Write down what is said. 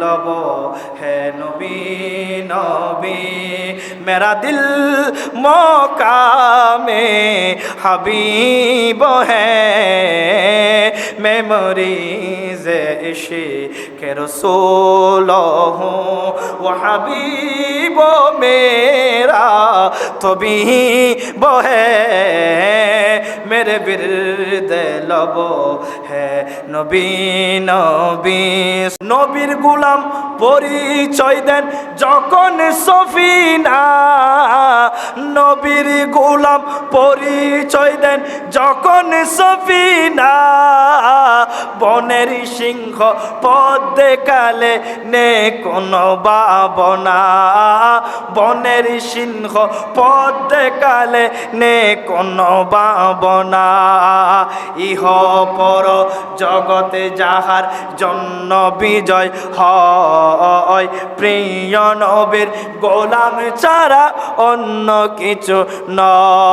লব হে নবী নবী মেরা দিল মকামে হাবিব হ্যাঁ মেমোরিজ इश्क रसूल हूँ वो हबीब मेरा तो भी वो है প্রেমের বিরুদ্ধে লব। হে নবী নবী, নবীর গুলাম পরিচয় দেন যখন সফিনা। নবীর গুলাম পরিচয় দেন যখন সফিনা। বনের সিংহ পদ দেখালে নে কোনো বাবনা বনের সিংহ পদ দেখালে নে কোনো বাবনা ইহ পর জগতে যাহার জন্য বিজয় হয়, প্রিয় নবীর গোলাম ছাড়া অন্য কিছু নয়।